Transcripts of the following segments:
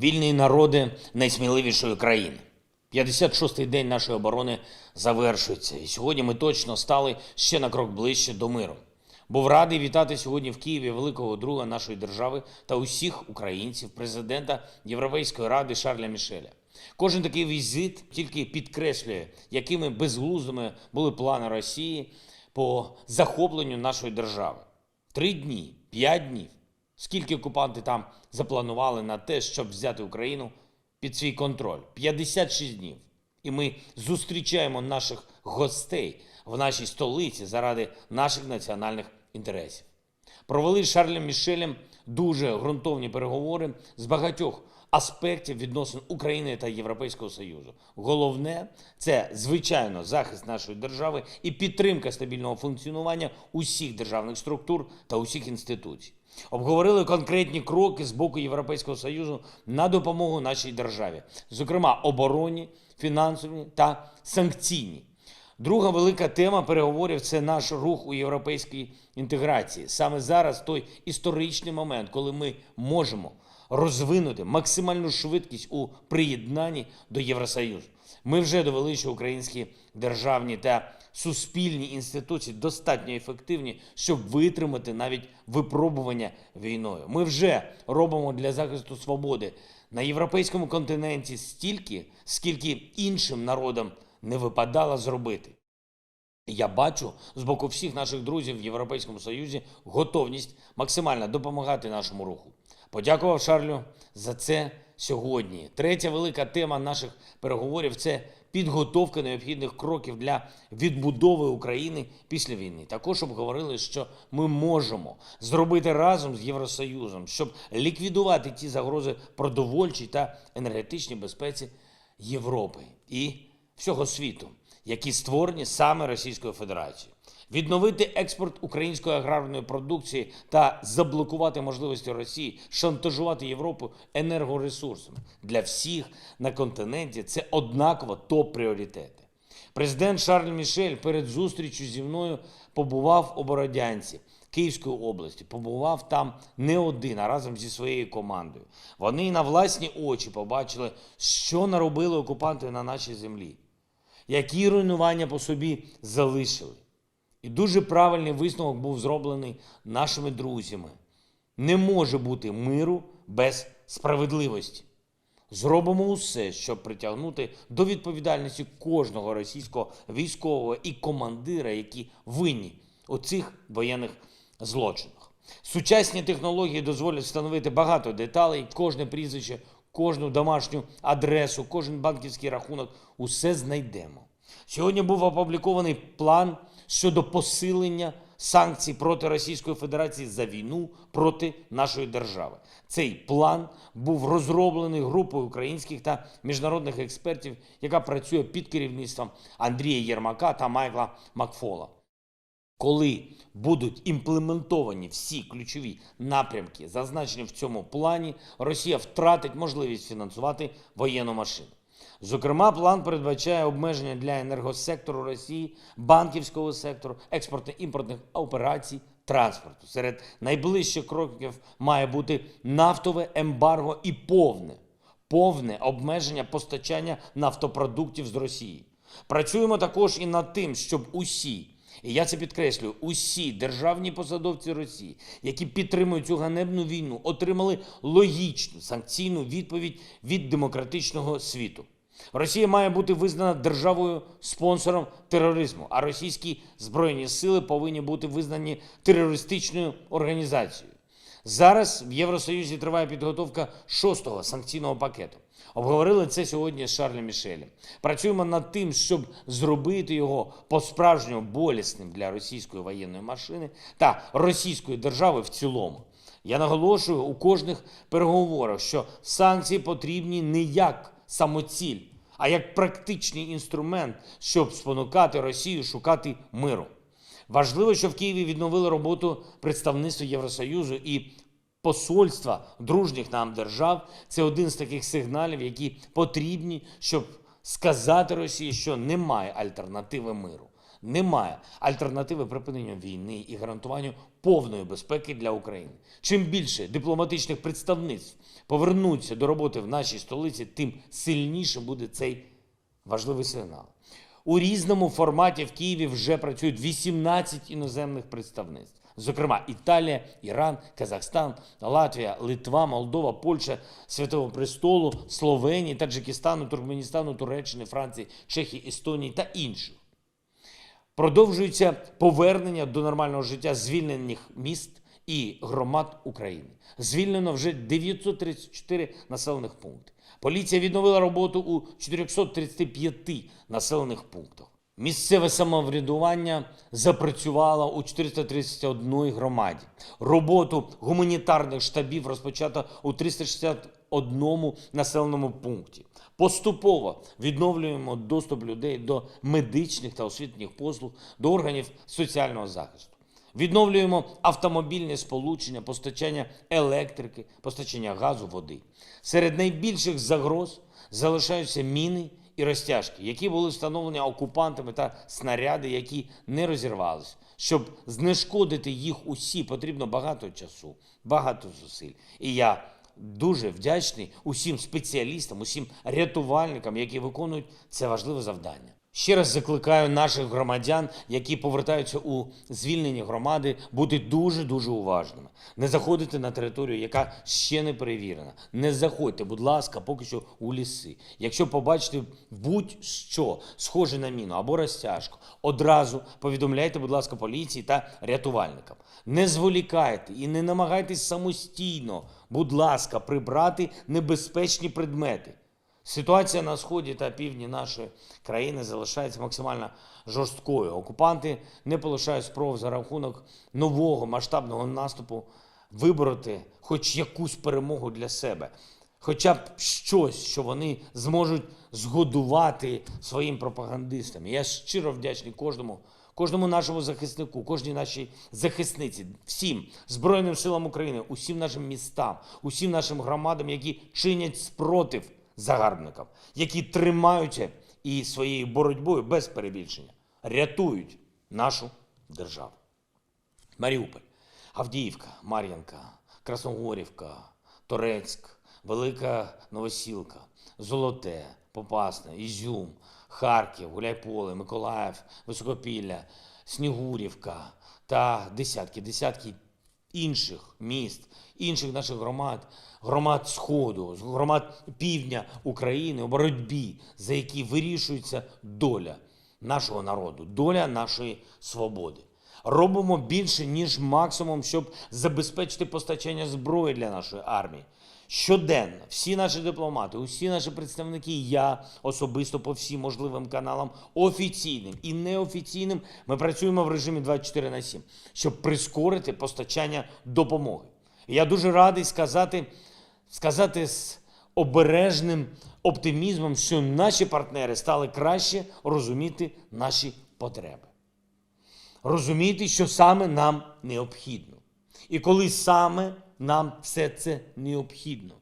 Вільні народи найсміливішої країни. 56-й день нашої оборони завершується, і сьогодні ми точно стали ще на крок ближче до миру. Був радий вітати сьогодні в Києві великого друга нашої держави та усіх українців, президента Європейської ради Шарля Мішеля. Кожен такий візит тільки підкреслює, якими безглуздими були плани Росії по захопленню нашої держави. Три дні, п'ять днів. Скільки окупанти там запланували на те, щоб взяти Україну під свій контроль? 56 днів. І ми зустрічаємо наших гостей в нашій столиці заради наших національних інтересів. Провели з Шарлем Мішелем дуже ґрунтовні переговори з багатьох аспектів відносин України та Європейського Союзу. Головне це звичайно захист нашої держави і підтримка стабільного функціонування усіх державних структур та усіх інституцій. Обговорили конкретні кроки з боку Європейського Союзу на допомогу нашій державі, зокрема обороні, фінансові та санкційні. Друга велика тема переговорів це наш рух у європейській інтеграції. Саме зараз той історичний момент, коли ми можемо розвинути максимальну швидкість у приєднанні до Євросоюзу. Ми вже довели, що українські державні та суспільні інституції достатньо ефективні, щоб витримати навіть випробування війною. Ми вже робимо для захисту свободи на європейському континенті стільки, скільки іншим народам не випадало зробити. Я бачу з боку всіх наших друзів в Європейському Союзі готовність максимально допомагати нашому руху. Подякував Шарлю за це сьогодні. Третя велика тема наших переговорів це підготовка необхідних кроків для відбудови України після війни. Також обговорили, що ми можемо зробити разом з Євросоюзом, щоб ліквідувати ті загрози продовольчій та енергетичній безпеці Європи і всього світу, які створені саме Російською Федерацією. Відновити експорт української аграрної продукції та заблокувати можливості Росії шантажувати Європу енергоресурсами для всіх на континенті це однаково топ-пріоритети. Президент Шарль Мішель перед зустрічю зі мною побував у Бородянці Київської області. Побував там не один, а разом зі своєю командою. Вони на власні очі побачили, що наробили окупанти на нашій землі, які руйнування по собі залишили. І дуже правильний висновок був зроблений нашими друзями. Не може бути миру без справедливості. Зробимо усе, щоб притягнути до відповідальності кожного російського військового і командира, які винні у цих воєнних злочинах. Сучасні технології дозволять встановити багато деталей, кожне прізвище, кожну домашню адресу, кожен банківський рахунок. Усе знайдемо. Сьогодні був опублікований план щодо посилення санкцій проти Російської Федерації за війну проти нашої держави. Цей план був розроблений групою українських та міжнародних експертів, яка працює під керівництвом Андрія Єрмака та Майкла Макфола. Коли будуть імплементовані всі ключові напрямки, зазначені в цьому плані, Росія втратить можливість фінансувати воєнну машину. Зокрема, план передбачає обмеження для енергосектору Росії, банківського сектору, експортно-імпортних операцій, транспорту. Серед найближчих кроків має бути нафтове ембарго і повне, повне обмеження постачання нафтопродуктів з Росії. Працюємо також і над тим, щоб усі, і я це підкреслюю, усі державні посадовці Росії, які підтримують цю ганебну війну, отримали логічну санкційну відповідь від демократичного світу. Росія має бути визнана державою спонсором тероризму, а російські збройні сили повинні бути визнані терористичною організацією. Зараз в Євросоюзі триває підготовка шостого санкційного пакету. Обговорили це сьогодні з Шарлем Мішелем. Працюємо над тим, щоб зробити його по-справжньому болісним для російської воєнної машини та російської держави в цілому. Я наголошую у кожних переговорах, що санкції потрібні не як самоціль, а як практичний інструмент, щоб спонукати Росію шукати миру. Важливо, що в Києві відновили роботу представництва Євросоюзу і посольства дружніх нам держав. Це один з таких сигналів, які потрібні, щоб сказати Росії, що немає альтернативи миру. Немає альтернативи припиненню війни і гарантуванню повної безпеки для України. Чим більше дипломатичних представництв повернуться до роботи в нашій столиці, тим сильнішим буде цей важливий сигнал. У різному форматі в Києві вже працюють 18 іноземних представництв. Зокрема, Італія, Іран, Казахстан, Латвія, Литва, Молдова, Польща, Святого Престолу, Словенії, Таджикистану, Туркменістану, Туреччини, Франції, Чехії, Естонії та інших. Продовжується повернення до нормального життя звільнених міст і громад України. Звільнено вже 934 населених пункти. Поліція відновила роботу у 435 населених пунктах. Місцеве самоврядування запрацювало у 431 громаді. Роботу гуманітарних штабів розпочато у 361 населеному пункті. Поступово відновлюємо доступ людей до медичних та освітніх послуг, до органів соціального захисту. Відновлюємо автомобільне сполучення, постачання електрики, постачання газу, води. Серед найбільших загроз залишаються міни і розтяжки, які були встановлені окупантами та снаряди, які не розірвалися. Щоб знешкодити їх усі, потрібно багато часу, багато зусиль. І я дуже вдячний усім спеціалістам, усім рятувальникам, які виконують це важливе завдання. Ще раз закликаю наших громадян, які повертаються у звільнені громади, бути дуже дуже уважними. Не заходити на територію, яка ще не перевірена. Не заходьте, будь ласка, поки що у ліси. Якщо побачите будь-що схоже на міну або розтяжку, одразу повідомляйте, будь ласка, поліції та рятувальникам. Не зволікайте і не намагайтесь самостійно, будь ласка, прибрати небезпечні предмети. Ситуація на сході та півдні нашої країни залишається максимально жорсткою. Окупанти не полишають спроб за рахунок нового масштабного наступу вибороти хоч якусь перемогу для себе, хоча б щось, що вони зможуть згодувати своїм пропагандистам. Я щиро вдячний кожному. Кожному нашому захиснику, кожній нашій захисниці, всім Збройним силам України, усім нашим містам, усім нашим громадам, які чинять спротив загарбникам, які тримаються і своєю боротьбою без перебільшення рятують нашу державу. Маріуполь, Авдіївка, Мар'янка, Красногорівка, Торецьк, Велика Новосілка, Золоте, Попасне, Ізюм, Харків, Гуляйполе, Миколаїв, Високопілля, Снігурівка та десятки, десятки інших міст, інших наших громад, громад Сходу, громад півдня України у боротьбі, за які вирішується доля нашого народу, доля нашої свободи. Робимо більше, ніж максимум, щоб забезпечити постачання зброї для нашої армії. Щоденно всі наші дипломати, усі наші представники, я особисто по всім можливим каналам, офіційним і неофіційним, ми працюємо в режимі 24 на 7, щоб прискорити постачання допомоги. Я дуже радий сказати, сказати з обережним оптимізмом, що наші партнери стали краще розуміти наші потреби розуміти, що саме нам необхідно. І коли саме нам все це необхідно.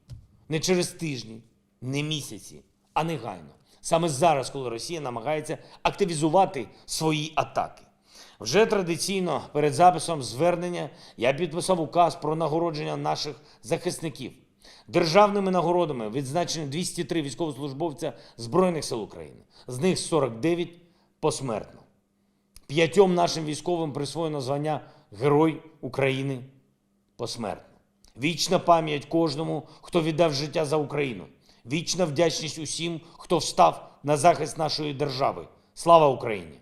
Не через тижні, не місяці, а негайно. Саме зараз, коли Росія намагається активізувати свої атаки. Вже традиційно перед записом звернення я підписав указ про нагородження наших захисників. Державними нагородами відзначені 203 військовослужбовця Збройних сил України, з них 49 посмертно. П'ятьом нашим військовим присвоєно звання Герой України посмертно. Вічна пам'ять кожному, хто віддав життя за Україну. Вічна вдячність усім, хто встав на захист нашої держави. Слава Україні!